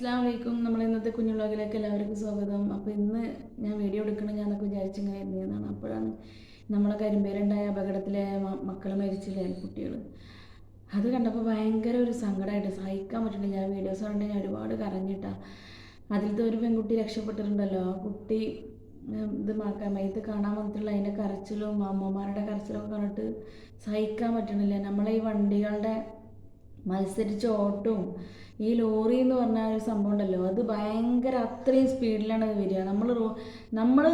അസ്സാം വലൈക്കും നമ്മൾ ഇന്നത്തെ കുഞ്ഞു വ്ളോഗിലേക്ക് എല്ലാവർക്കും സ്വാഗതം. അപ്പോൾ ഇന്ന് ഞാൻ വീഡിയോ എടുക്കണം ഞാനൊക്കെ വിചാരിച്ചിങ്ങനെ ഇരുന്നതാണ് അപ്പോഴാണ് നമ്മളെ കരിമ്പേരുണ്ടായ അപകടത്തിലെ മക്കൾ മരിച്ചില്ലേ കുട്ടികൾ അത് കണ്ടപ്പോൾ ഭയങ്കര ഒരു സങ്കടമായിട്ട് സഹിക്കാൻ പറ്റുന്നില്ല ഞാൻ വീഡിയോസ് കണ്ടെങ്കിൽ ഞാൻ ഒരുപാട് കരഞ്ഞിട്ടാ. അതിലത്തെ ഒരു പെൺകുട്ടി രക്ഷപ്പെട്ടിട്ടുണ്ടല്ലോ. ആ കുട്ടി ഇത് മയത്ത് കാണാൻ വന്നിട്ടുള്ള അതിന്റെ കരച്ചിലും അമ്മമാരുടെ കരച്ചിലും ഒക്കെ കണ്ടിട്ട് സഹിക്കാൻ പറ്റണില്ല. നമ്മളെ ഈ വണ്ടികളുടെ മത്സരിച്ച് ഓട്ടവും. ഈ ലോറി എന്ന് പറഞ്ഞ ഒരു സംഭവം ഉണ്ടല്ലോ അത് ഭയങ്കര അത്രയും സ്പീഡിലാണ് അത് വരിക. നമ്മൾ റോ നമ്മൾ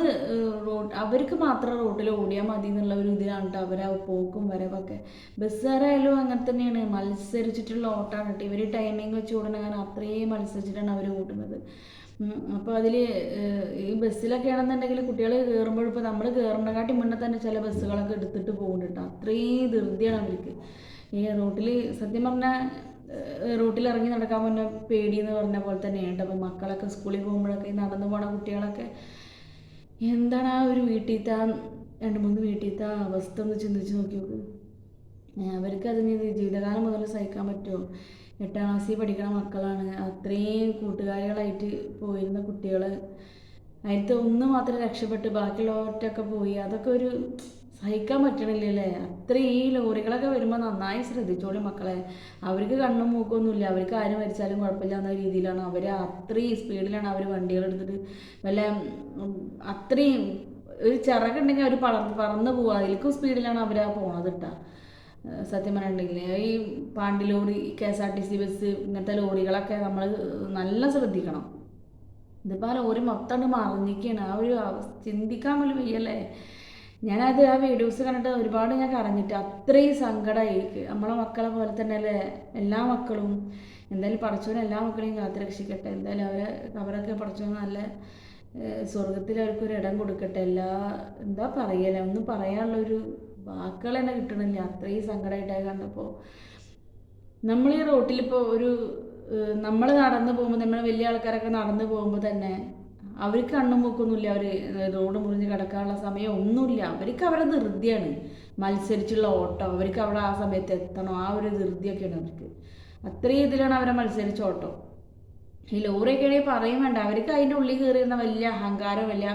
റോഡ് അവർക്ക് മാത്രം റോട്ടിൽ ഓടിയാൽ മതി എന്നുള്ള ഒരു ഇതിലാണ് കേട്ടോ അവരാ പോക്കും വരവൊക്കെ. ബസ്സുകാരായാലും അങ്ങനെ തന്നെയാണ്. മത്സരിച്ചിട്ടുള്ള ഓട്ടമാണ് കേട്ടോ ഇവർ ടൈമിംഗ് വെച്ച് ഓടണം കാരണം അത്രയും മത്സരിച്ചിട്ടാണ് അവർ ഓടുന്നത്. അപ്പോൾ അതിൽ ഈ ബസ്സിലൊക്കെ ആണെന്നുണ്ടെങ്കിൽ കുട്ടികൾ കയറുമ്പോൾ ഇപ്പോൾ നമ്മൾ കയറുന്നതിനെക്കാട്ടി മുന്നേ തന്നെ ചില ബസ്സുകളൊക്കെ എടുത്തിട്ട് പോകുന്നുണ്ട് കേട്ടോ അത്രയും ധൃതിയാണ് അവർക്ക്. ഈ റോട്ടിൽ സത്യം പറഞ്ഞാൽ റോട്ടിൽ ഇറങ്ങി നടക്കാൻ പറഞ്ഞ പേടി എന്ന് പറഞ്ഞ പോലെ തന്നെയുണ്ട് അപ്പോൾ മക്കളൊക്കെ സ്കൂളിൽ പോകുമ്പോഴൊക്കെ നടന്നു പോണ കുട്ടികളൊക്കെ എന്താണ് ആ ഒരു വീട്ടിലത്തെ രണ്ട് മൂന്ന് വീട്ടിലത്തെ അവസ്ഥ ഒന്ന് ചിന്തിച്ച് നോക്കി നോക്ക്. അവർക്ക് അതിന് ജീവിതകാലം മുതൽ സഹിക്കാൻ പറ്റുമോ? എട്ടാം ക്ലാസ്സിൽ പഠിക്കുന്ന മക്കളാണ്. അത്രയും കൂട്ടുകാരികളായിട്ട് പോയിരുന്ന കുട്ടികൾ അതിലത്തെ ഒന്ന് മാത്രം രക്ഷപ്പെട്ട് ബാക്കിയുള്ളവരൊക്കെ പോയി. അതൊക്കെ ഒരു സഹിക്കാൻ പറ്റണില്ലല്ലേ? അത്രയും ഈ ലോറികളൊക്കെ വരുമ്പോൾ നന്നായി ശ്രദ്ധിച്ചോളി മക്കളെ. അവർക്ക് കണ്ണും മൂക്കൊന്നുമില്ല. അവർക്ക് ആരും മരിച്ചാലും കുഴപ്പമില്ല എന്ന രീതിയിലാണ്. അവർ അത്രയും സ്പീഡിലാണ് അവർ വണ്ടികൾ എടുത്തിട്ട് വല്ല അത്രയും ഒരു ചിറകുണ്ടെങ്കിൽ അവർ പറന്ന് പറന്ന് പോവുക അതിലേക്കും സ്പീഡിലാണ് അവർ ആ പോണത് കേട്ടോ സത്യം പറഞ്ഞിട്ടുണ്ടെങ്കിൽ ഈ പാണ്ടി lorry K S R T C bus ഇങ്ങനത്തെ ലോറികളൊക്കെ നമ്മൾ നല്ല ശ്രദ്ധിക്കണം. ഇതിപ്പോൾ ആ ലോറി മൊത്തം മറിഞ്ഞിരിക്കുകയാണ് ആ ഒരു ചിന്തിക്കാൻ പോലും വയ്യല്ലേ? ഞാനത് ആ വീഡിയോസ് കണ്ടിട്ട് ഒരുപാട് ഞാൻ കരഞ്ഞിട്ട്. അത്രയും സങ്കടമായി നമ്മളെ മക്കളെ പോലെ തന്നെ അല്ലേ എല്ലാ മക്കളും. എന്തായാലും പഠിച്ചവൻ എല്ലാ മക്കളെയും കാത്തു രക്ഷിക്കട്ടെ എന്തായാലും അവരെ അവരൊക്കെ പഠിച്ചവന് നല്ല സ്വർഗത്തിൽ അവർക്കൊരു ഇടം കൊടുക്കട്ടെ. എല്ലാ എന്താ പറയല്ലേ ഒന്നും പറയാനുള്ളൊരു വാക്കുകൾ തന്നെ കിട്ടണില്ല. അത്രയും സങ്കടമായിട്ടായി കണ്ടപ്പോൾ നമ്മൾ ഈ റോട്ടിലിപ്പോൾ ഒരു നമ്മൾ നടന്നു പോകുമ്പോൾ നമ്മൾ വലിയ ആൾക്കാരൊക്കെ നടന്നു പോകുമ്പോൾ തന്നെ അവർക്ക് കണ്ണും മൂക്കൊന്നുമില്ല. അവർ റോഡ് മുറിഞ്ഞ് കിടക്കാനുള്ള സമയം ഒന്നുമില്ല. അവർക്ക് അവരെ ധൃതിയാണ്. മത്സരിച്ചുള്ള ഓട്ടം. അവർക്ക് അവിടെ ആ സമയത്ത് എത്തണം. ആ ഒരു ധൃതിയൊക്കെയാണ് അവർക്ക്. അത്രയും ഇതിലാണ് അവരെ മത്സരിച്ച ഓട്ടം. ഈ ലോറിയൊക്കെ ആണെങ്കിൽ പറയും വേണ്ട. അവർക്ക് അതിന്റെ ഉള്ളിൽ കയറിയിരുന്ന വലിയ അഹങ്കാരം വലിയ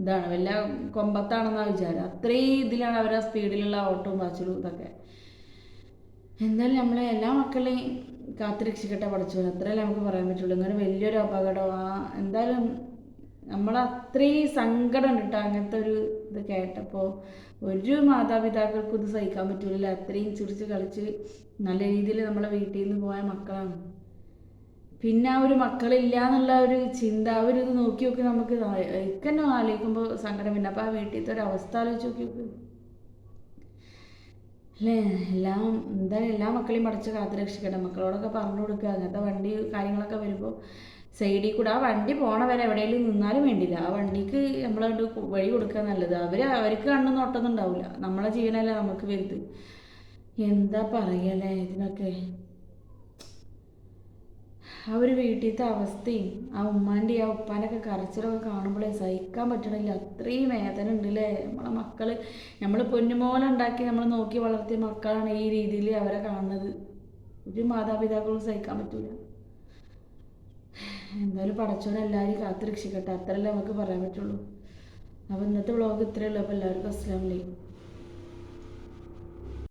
ഇതാണ് വലിയ കൊമ്പത്താണെന്നാണ് വിചാരം. അത്രയും ഇതിലാണ് അവരെ സ്പീഡിലുള്ള ഓട്ടവും വാച്ചിലും ഇതൊക്കെ. എന്തായാലും നമ്മളെ എല്ലാ മക്കളെയും കാത്തിരക്ഷിക്കട്ടെ പഠിച്ചു അത്രയല്ലേ നമുക്ക് പറയാൻ പറ്റുള്ളൂ. ഇങ്ങനെ വലിയൊരു അപകടം. ആ എന്തായാലും നമ്മൾ അത്രയും സങ്കടം ഉണ്ട് അങ്ങനത്തെ ഒരു ഇത് കേട്ടപ്പോൾ ഒരു മാതാപിതാക്കൾക്കും ഇത് സഹിക്കാൻ പറ്റൂല അത്രയും ചിരിച്ച് കളിച്ച് നല്ല രീതിയിൽ നമ്മളെ വീട്ടിൽ നിന്ന് പോയ മക്കളാണ്. പിന്നെ ആ ഒരു മക്കളില്ല എന്നുള്ള ഒരു ചിന്ത ആ ഒരു ഇത് നോക്കി നോക്കി നമുക്ക് ഇക്കന്നെ ആലോചിക്കുമ്പോൾ സങ്കടം പിന്നെ അപ്പോൾ ആ വീട്ടിലത്തെ ഒരു അവസ്ഥ ആലോചിച്ച് നോക്കി നോക്ക്. അല്ലേ? എല്ലാം എന്തായാലും എല്ലാ മക്കളെയും പഠിച്ച് കാത്തുരക്ഷിക്കട്ടെ. മക്കളോടൊക്കെ പറഞ്ഞു കൊടുക്കുക. അങ്ങനത്തെ വണ്ടി കാര്യങ്ങളൊക്കെ വരുമ്പോൾ സൈഡിൽ കൂടെ ആ വണ്ടി പോണ വരെ എവിടെയെങ്കിലും നിന്നാലും വേണ്ടില്ല. ആ വണ്ടിക്ക് നമ്മളോട് വഴി കൊടുക്കുക നല്ലത്. അവർ അവർക്ക് കണ്ണൊന്നും ഒട്ടൊന്നും ഉണ്ടാവില്ല നമ്മളെ ജീവനല്ല നമുക്ക് വലുത്. എന്താ പറയല്ലേ ഇതിനൊക്കെ? ആ ഒരു വീട്ടിലത്തെ അവസ്ഥയും ആ ഉമ്മാന്റെ ആ ഉപ്പാനൊക്കെ കരച്ചിലൊക്കെ കാണുമ്പോഴേ സഹിക്കാൻ പറ്റണില്ല. അത്രയും വേദന ഉണ്ട് അല്ലേ നമ്മളെ മക്കൾ നമ്മൾ പൊന്നുമോലെ ഉണ്ടാക്കി നമ്മൾ നോക്കി വളർത്തിയ മക്കളാണ് ഈ രീതിയിൽ അവരെ കാണുന്നത്. ഒരു മാതാപിതാക്കളും സഹിക്കാൻ പറ്റൂല. എന്തായാലും പടച്ചോനെ എല്ലാവരും കാത്തു രക്ഷിക്കട്ടെ അത്രയല്ലേ നമുക്ക് പറയാൻ പറ്റുള്ളൂ. അപ്പോൾ ഇന്നത്തെ വ്ളോഗ് ഇത്രയേ ഉള്ളൂ. അപ്പോൾ എല്ലാവർക്കും അസ്സാം വലൈക്കും